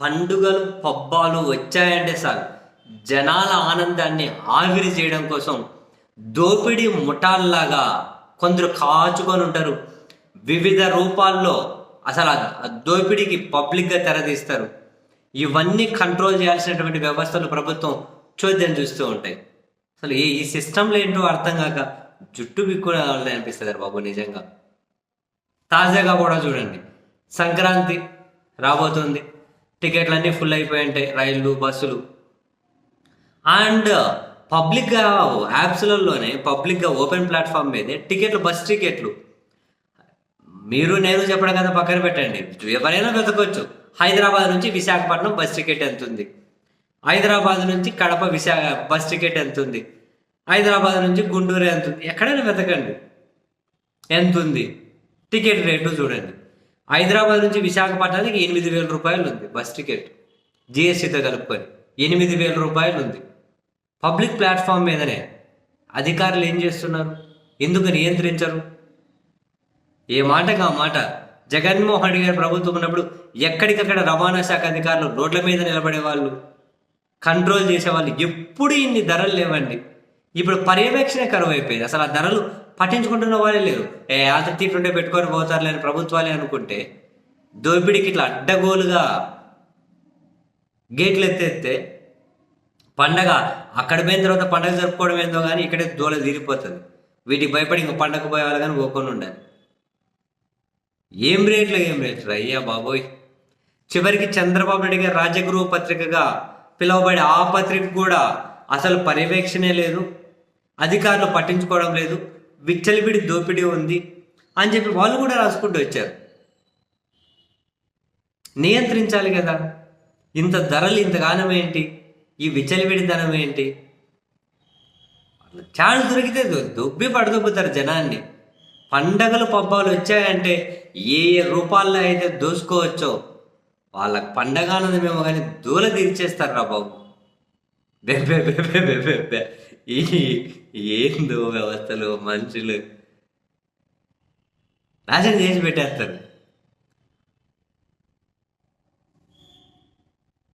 పండుగలు పబ్బాలు వచ్చాయంటే సార్ జనాల ఆనందాన్ని ఆవిరి చేయడం కోసం దోపిడీ ముఠాల్లాగా కొందరు కాచుకొని ఉంటారు. వివిధ రూపాల్లో అసలు ఆ- దోపిడీకి పబ్లిక్గా తెరదీస్తారు ఇవన్నీ కంట్రోల్ చేయాల్సినటువంటి వ్యవస్థలు ప్రభుత్వం చోద్యం చూస్తూ ఉంటాయి. అసలు ఏ ఈ సిస్టంలో ఏంటో అర్థం కాక జుట్టు బిక్కునే అనిపిస్తుంది బాబు నిజంగా. తాజాగా కూడా చూడండి. సంక్రాంతి రాబోతుంది. టికెట్లు అన్నీ ఫుల్ అయిపోయి ఉంటాయి రైళ్ళు బస్సులు. అండ్ పబ్లిక్గా యాప్స్లలోనే పబ్లిక్గా ఓపెన్ ప్లాట్ఫామ్ మీదే టికెట్లు బస్ టికెట్లు. మీరు నేను చెప్పడం కదా పక్కన పెట్టండి. ఎవరైనా వెతకొచ్చు. హైదరాబాద్ నుంచి విశాఖపట్నం బస్ టికెట్ ఎంత ఉంది? హైదరాబాద్ నుంచి కడప విశాఖ బస్ టికెట్ ఎంత ఉంది? హైదరాబాద్ నుంచి గుంటూరు ఎంత ఉంది? ఎక్కడైనా వెతకండి. ఎంత ఉంది? టికెట్ రేటు చూడండి. హైదరాబాద్ నుంచి విశాఖపట్నానికి ఎనిమిది వేల రూపాయలు ఉంది బస్ టికెట్. జిఎస్టీతో కలుపుకొని ఎనిమిది వేల రూపాయలు ఉంది. పబ్లిక్ ప్లాట్ఫామ్ మీదనే అధికారులు ఏం చేస్తున్నారు? ఎందుకు నియంత్రించరు? ఏ మాటగా మాట? జగన్మోహన్ రెడ్డి గారి ప్రభుత్వం ఉన్నప్పుడు ఎక్కడికక్కడ రవాణా శాఖ అధికారులు రోడ్ల మీద నిలబడే వాళ్ళు కంట్రోల్ చేసేవాళ్ళు ఎప్పుడు ఇన్ని ధరలు లేవండి. ఇప్పుడు పర్యవేక్షణ కరువు అయిపోయింది అసలు ఆ ధరలు పట్టించుకుంటున్న వాళ్ళే లేరు. ఏ ఆత ఉంటే పెట్టుకొని పోతారు లేని ప్రభుత్వాలే అనుకుంటే దోపిడీకి ఇట్లా అడ్డగోలుగా గేట్లు ఎత్తేస్తే పండగ అక్కడ పోయిన తర్వాత పండగ జరుపుకోవడం ఏందో కానీ ఇక్కడే దూల తీరిపోతుంది. వీటికి భయపడి ఇంకా పండగ పోయేవాళ్ళు కానీ పోకుండా ఉండాలి. ఏం రేట్లు ఏం రేట్లు? అయ్యా బాబోయ్. చివరికి చంద్రబాబు నాయుడు గారి రాజగృహ పత్రికగా పిలువబడే ఆ పత్రిక కూడా అసలు పర్యవేక్షణే లేదు. అధికారులు పట్టించుకోవడం లేదు. విచ్చలిపిడి దోపిడీ ఉంది అని చెప్పి వాళ్ళు కూడా రాసుకుంటూ వచ్చారు. నియంత్రించాలి కదా. ఇంత ధరలు ఇంత గానం ఏంటి? ఈ విచ్చలివిడి ధనం ఏంటి? ఛాన్స్ దొరికితే దొబ్బి పడదొబ్బుతారు జనాన్ని. పండగలు పబ్బాలు వచ్చాయంటే ఏ ఏ రూపాల్లో అయితే దోసుకోవచ్చో వాళ్ళ పండగ ఆనందమేమో కానీ దూల తీర్చేస్తారు రా బాబు బెబ్బే బెబ్బే బెబ్బే ఈ ఏందో వ్యవస్థలు మనుషులు నాశనం చేసి పెట్టేస్తారు.